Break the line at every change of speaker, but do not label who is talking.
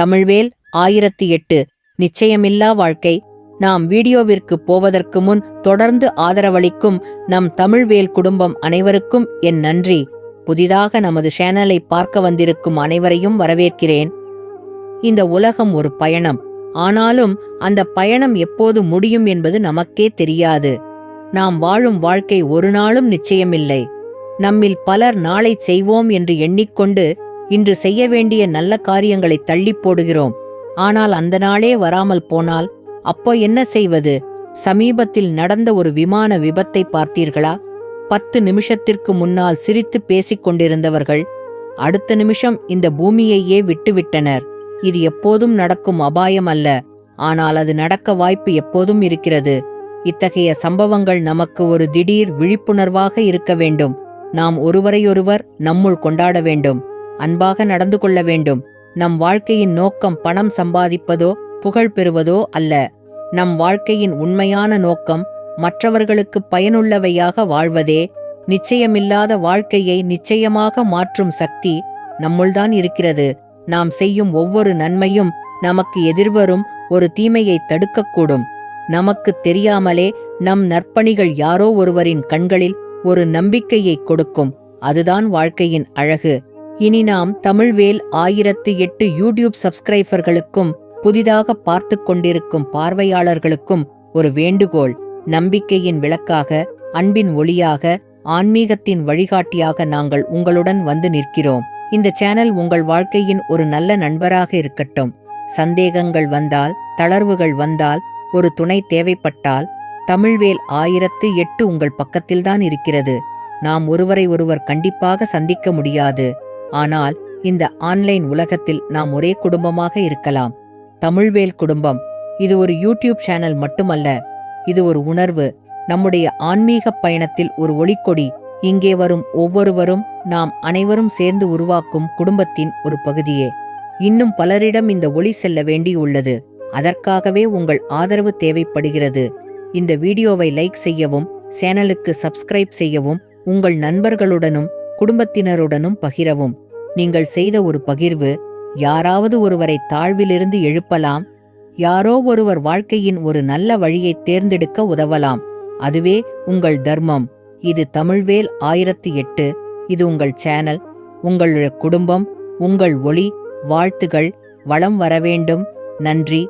தமிழ்வேல் ஆயிரத்தி எட்டு. நிச்சயமில்லா வாழ்க்கை. நாம் வீடியோவிற்கு போவதற்கு முன் தொடர்ந்து ஆதரவளிக்கும் நம் தமிழ்வேல் குடும்பம் அனைவருக்கும் என் நன்றி. புதிதாக நமது சேனலை பார்க்க வந்திருக்கும் அனைவரையும் வரவேற்கிறேன். இந்த உலகம் ஒரு பயணம். ஆனாலும் அந்த பயணம் எப்போது முடியும் என்பது நமக்கே தெரியாது. நாம் வாழும் வாழ்க்கை ஒரு நாளும் நிச்சயமில்லை. நம்மில் பலர் நாளை செய்வோம் என்று எண்ணிக்கொண்டு இன்று செய்ய வேண்டிய நல்ல காரியங்களை தள்ளிப் போடுகிறோம். ஆனால் அந்த நாளே வராமல் போனால் அப்போ என்ன செய்வது? சமீபத்தில் நடந்த ஒரு விமான விபத்தை பார்த்தீர்களா? பத்து நிமிஷத்திற்கு முன்னால் சிரித்து பேசிக் கொண்டிருந்தவர்கள் அடுத்த நிமிஷம் இந்த பூமியையே விட்டுவிட்டனர். இது எப்போதும் நடக்கும் அபாயம் அல்ல. ஆனால் அது நடக்க வாய்ப்பு எப்போதும் இருக்கிறது. இத்தகைய சம்பவங்கள் நமக்கு ஒரு திடீர் விழிப்புணர்வாக இருக்க வேண்டும். நாம் ஒருவரையொருவர் நம்முள் கொண்டாட வேண்டும். அன்பாக நடந்து கொள்ள வேண்டும். நம் வாழ்க்கையின் நோக்கம் பணம் சம்பாதிப்பதோ புகழ் பெறுவதோ அல்ல. நம் வாழ்க்கையின் உண்மையான நோக்கம் மற்றவர்களுக்கு பயனுள்ளவையாக வாழ்வதே. நிச்சயமில்லாத வாழ்க்கையை நிச்சயமாக மாற்றும் சக்தி நம்முள்தான் இருக்கிறது. நாம் செய்யும் ஒவ்வொரு நன்மையும் நமக்கு எதிர்வரும் ஒரு தீமையை தடுக்கக்கூடும். நமக்கு தெரியாமலே நம் நற்பணிகள் யாரோ ஒருவரின் கண்களில் ஒரு நம்பிக்கையை கொடுக்கும். அதுதான் வாழ்க்கையின் அழகு. இனி நாம் தமிழ்வேல் ஆயிரத்து எட்டு யூடியூப் சப்ஸ்கிரைபர்களுக்கும் புதிதாக பார்த்து கொண்டிருக்கும் பார்வையாளர்களுக்கும் ஒரு வேண்டுகோள் நம்பிக்கையின் விளக்காக அன்பின் ஒளியாக ஆன்மீகத்தின் வழிகாட்டியாக நாங்கள் உங்களுடன் வந்து நிற்கிறோம். இந்த சேனல் உங்கள் வாழ்க்கையின் ஒரு நல்ல நண்பராக இருக்கட்டும். சந்தேகங்கள் வந்தால் தளர்வுகள் வந்தால் ஒரு துணை தேவைப்பட்டால் தமிழ்வேல் ஆயிரத்து எட்டு உங்கள் பக்கத்தில்தான் இருக்கிறது. நாம் ஒருவரை ஒருவர் கண்டிப்பாக சந்திக்க முடியாது. ஆனால் இந்த ஆன்லைன் உலகத்தில் நாம் ஒரே குடும்பமாக இருக்கலாம். தமிழ்வேல் குடும்பம். இது ஒரு யூடியூப் சேனல் மட்டுமல்ல. இது ஒரு உணர்வு. நம்முடைய ஆன்மீக பயணத்தில் ஒரு ஒளிக்கொடி. இங்கே வரும் ஒவ்வொருவரும் நாம் அனைவரும் சேர்ந்து உருவாக்கும் குடும்பத்தின் ஒரு பகுதியே. இன்னும் பலரிடம் இந்த ஒளி செல்ல வேண்டியுள்ளது அதற்காகவே உங்கள் ஆதரவு தேவைப்படுகிறது. இந்த வீடியோவை லைக் செய்யவும் சேனலுக்கு சப்ஸ்கிரைப் செய்யவும் உங்கள் நண்பர்களுடனும் குடும்பத்தினருடனும் பகிரவும். நீங்கள் செய்த ஒரு பகிர்வு யாராவது ஒருவரை தாழ்விலிருந்து எழுப்பலாம். யாரோ ஒருவர் வாழ்க்கையின் ஒரு நல்ல வழியை தேர்ந்தெடுக்க உதவலாம். அதுவே உங்கள் தர்மம். இது தமிழ்வேல் ஆயிரத்தி எட்டு. இது உங்கள் சேனல். உங்களுடைய குடும்பம் உங்கள் ஒளி வாழ்த்துகள். வளம் வரவேண்டும். நன்றி.